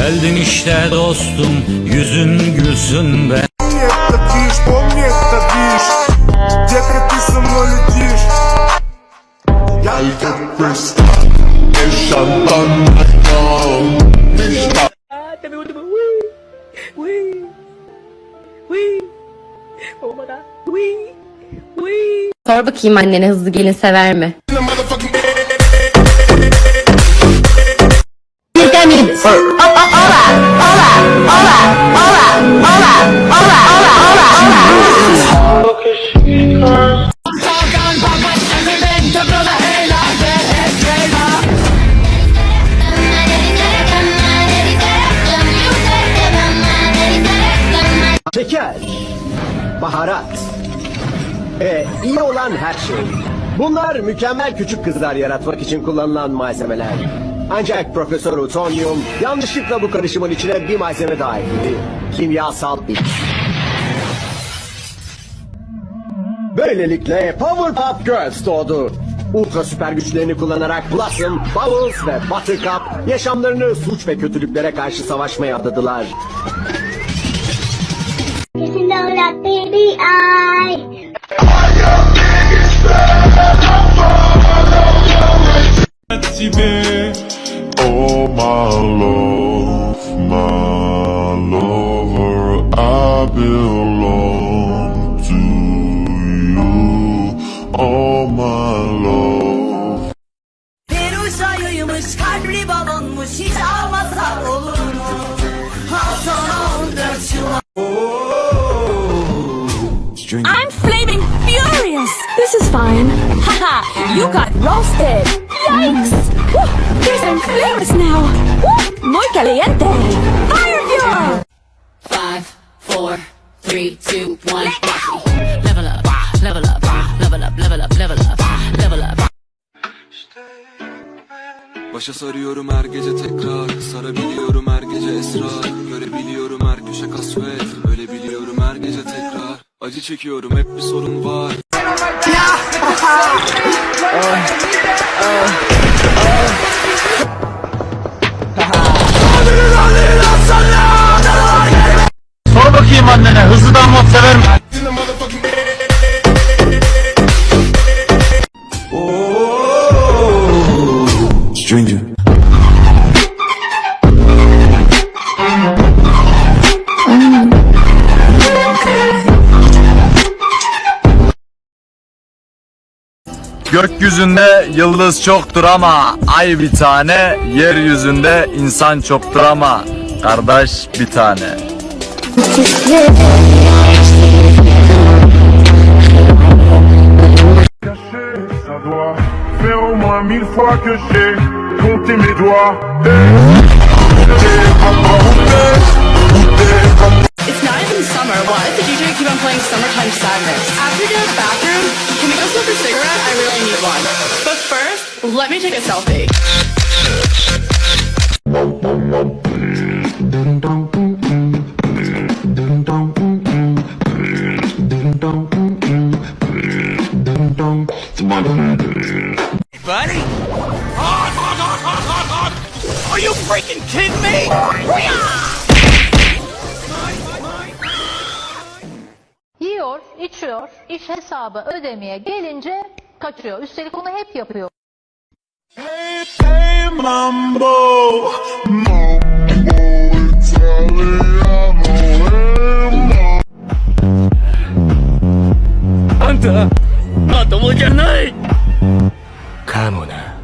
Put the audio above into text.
Geldim işte dostum yüzün gülsün be Sor bakayım annene hızlı gelin sever mi? Baharat, e, iyi olan her şey. Bunlar mükemmel küçük kızlar yaratmak için kullanılan malzemeler. Ancak Profesör Utonium yanlışlıkla bu karışımın içine bir malzeme daha ekledi. Kimyasal X. Böylelikle Powerpuff Girls doğdu. Ultra süper güçlerini kullanarak Blossom, Bubbles ve Buttercup yaşamlarını suç ve kötülüklere karşı savaşmaya adadılar. Baby I Oh my love, my lover, I belong to you. Oh my love. Peruşa yuymuş kalbi balonmuş hiç almasa olur fine. Haha, you got roasted. Yikes. Woo, There's some flames now. Woo, Muy caliente. Fire fuel. Five, four, three, two, one. Level up, level up, level up, level up, level up, level up. Başa sarıyorum her gece tekrar Sarabiliyorum her gece esrar Görebiliyorum her köşe kasvet Ölebiliyorum her gece tekrar Acı çekiyorum hep bir sorun var Sor bakayım annene hızlı damat sever? Stranger. Gökyüzünde yıldız çoktur ama ay bir tane, yeryüzünde insan çoktur ama kardeş bir tane. Let me take a selfie. Buddy? Are you freaking kidding me? Yiyor, içiyor, iş hesabı ödemeye gelince kaçıyor. Üstelik onu hep yapıyor. Hey, hey, mambo, mambo italiano, hey, あんた、まともじゃないかもな。